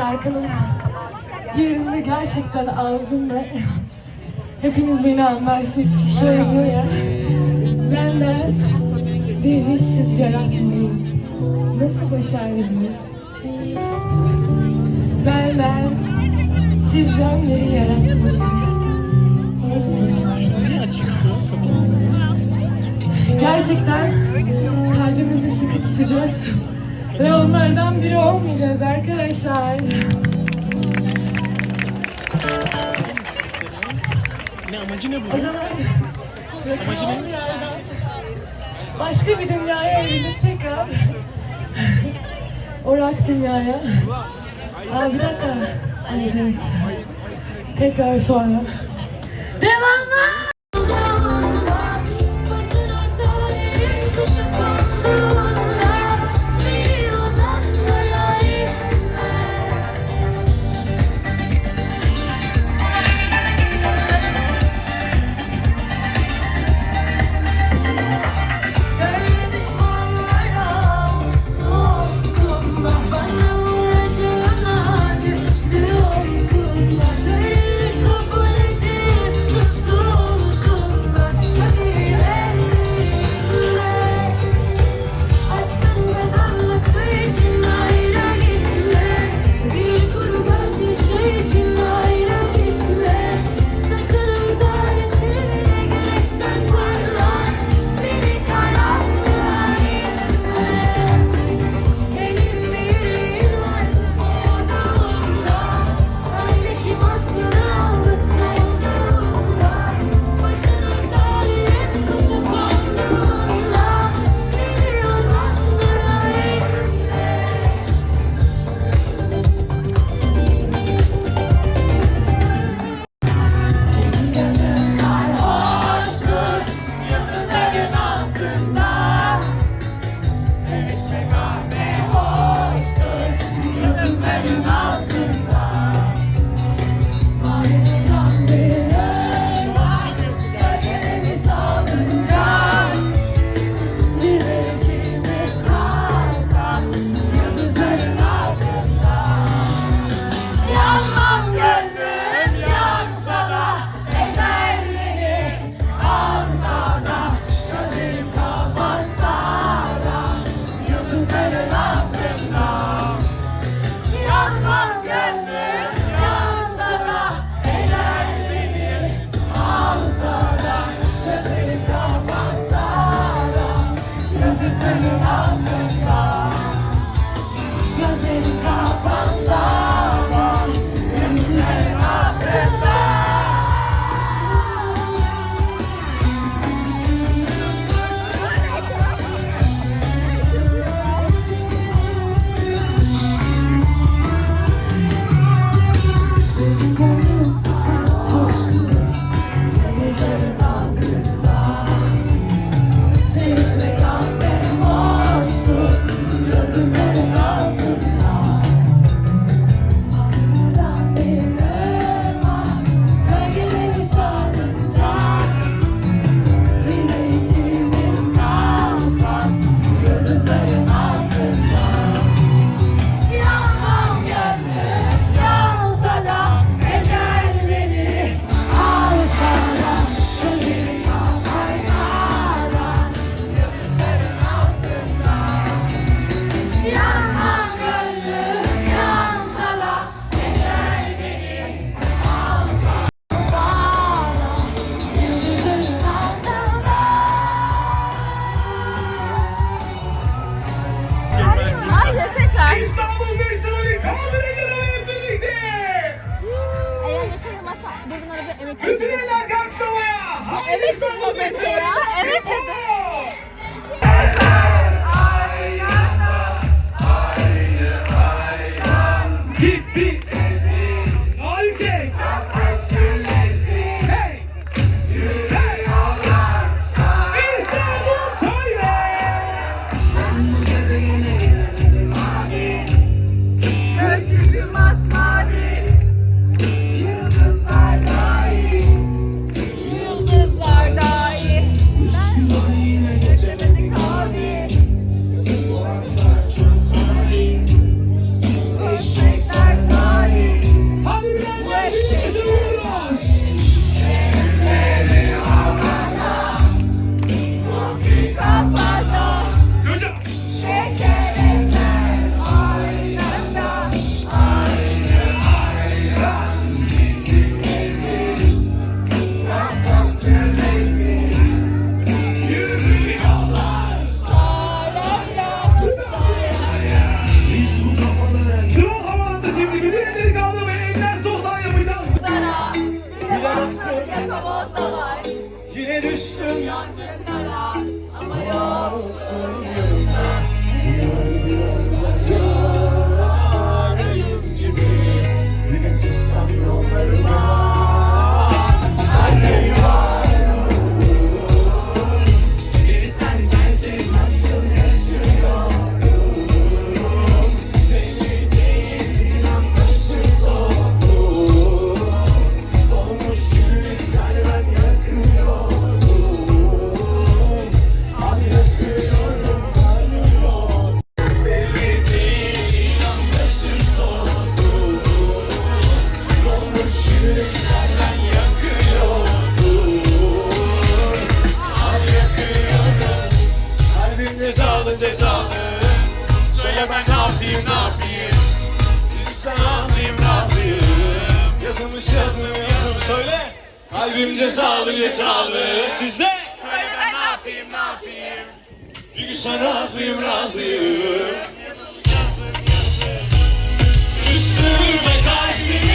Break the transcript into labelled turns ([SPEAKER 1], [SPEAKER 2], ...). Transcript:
[SPEAKER 1] şarkının yerini gerçekten aldım ve hepiniz beni anlarsınız ki şöyle diyor ya benden bir hissiz yaratmayı nasıl başardınız? Benden sizden biri yaratmayı nasıl başardınız? Gerçekten kalbimizi sıkı tutacağız. Ve onlardan biri olmayacağız arkadaşlar.
[SPEAKER 2] Ne amacı ne bu?
[SPEAKER 1] O zaman amacı ne? Başka bir dünyaya evlenip tekrar orak dünyaya. Aa bir dakika. Ay evet. Tekrar sonra.
[SPEAKER 3] Bütün eller karşı havaya. Evet, evet,
[SPEAKER 4] Kalbim cezalı cezalı. Sizde? Söyle ben ne yapayım ne yapayım gün sen razıyım razıyım. Üstüme kalbimi